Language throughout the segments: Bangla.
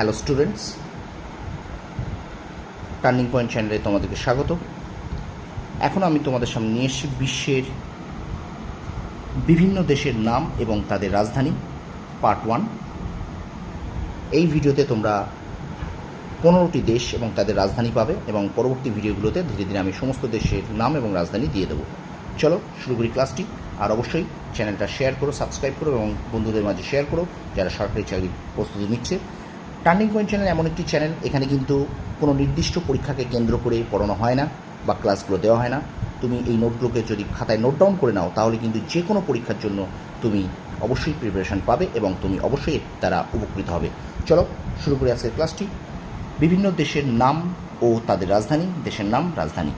হ্যালো স্টুডেন্টস টার্নিং পয়েন্ট চ্যানেলে তোমাদেরকে স্বাগত। এখন আমি তোমাদের সামনে নিয়ে এসেছি বিশ্বের বিভিন্ন দেশের নাম এবং তাদের রাজধানী পার্ট ওয়ান এই ভিডিওতে তোমরা পনেরোটি দেশ এবং তাদের রাজধানী পাবে এবং পরবর্তী ভিডিওগুলোতে ধীরে ধীরে আমি সমস্ত দেশের নাম এবং রাজধানী দিয়ে দেবো। চলো, শুরু করি ক্লাসটি আর অবশ্যই চ্যানেলটা শেয়ার করো সাবস্ক্রাইব করো এবং বন্ধুদের মাঝে শেয়ার করো। যারা সরকারি চাকরির প্রস্তুতি নিচ্ছে টার্নিং পয়েন্ট চ্যানেল এমন একটি চ্যানেল এখানে কিন্তু কোনো নির্দিষ্ট পরীক্ষাকে কেন্দ্র করে পড়ানো হয় না বা ক্লাসগুলো দেওয়া হয় না। তুমি এই নোটগুলোকে যদি খাতায় নোট ডাউন করে নাও, তাহলে কিন্তু যে কোনো পরীক্ষার জন্য তুমি অবশ্যই প্রিপারেশন পাবে এবং তুমি অবশ্যই তারা উপকৃত হবে। চলো শুরু করি আজকের ক্লাসটি বিভিন্ন দেশের নাম ও তাদের রাজধানী। দেশের নাম রাজধানী।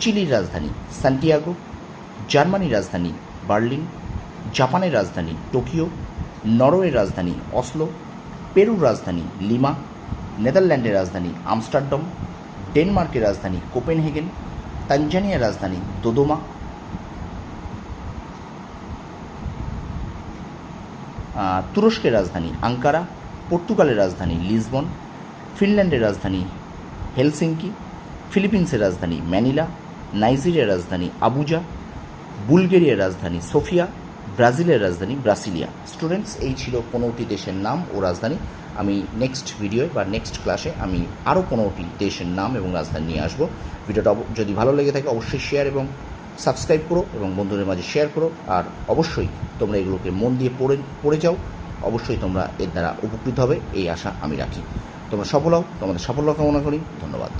চিলির রাজধানী সান্টিয়াগো। জার্মানির রাজধানী বার্লিন। জাপানের রাজধানী টোকিও। নরওয়ের রাজধানী অসলো। পেরুর রাজধানী লিমা, নেদারল্যান্ডের রাজধানী আমস্টারডম, ডেনমার্কের রাজধানী কোপেনহেগেন, তানজানিয়ার রাজধানী দোদোমা। তুরস্কের রাজধানী আঙ্কারা, পর্তুগালের রাজধানী লিসবন, ফিনল্যান্ডের রাজধানী হেলসিঙ্কি, ফিলিপিন্সের রাজধানী ম্যানিলা, নাইজেরিয়ার রাজধানী আবুজা, বুলগেরিয়ার রাজধানী সোফিয়া ব্রাজিলের রাজধানী ব্রাসিলিয়া। স্টুডেন্টস, এই ছিল পনেরোটি দেশের নাম ও রাজধানী। আমি নেক্সট ভিডিও বা নেক্সট ক্লাসে আমি আরও পনেরোটি দেশের নাম এবং রাজধানী নিয়ে আসব। ভিডিওটা যদি ভালো লেগে থাকে, অবশ্যই শেয়ার এবং সাবস্ক্রাইব করো এবং বন্ধুদের মাঝে শেয়ার করো। আর অবশ্যই তোমরা এগুলোকে মন দিয়ে পড়ে পড়ে যাও। অবশ্যই তোমরা এর দ্বারা উপকৃত হবে, এই আশা আমি রাখি। তোমরা সফল হও, তোমাদের সাফল্য কামনা করি। ধন্যবাদ।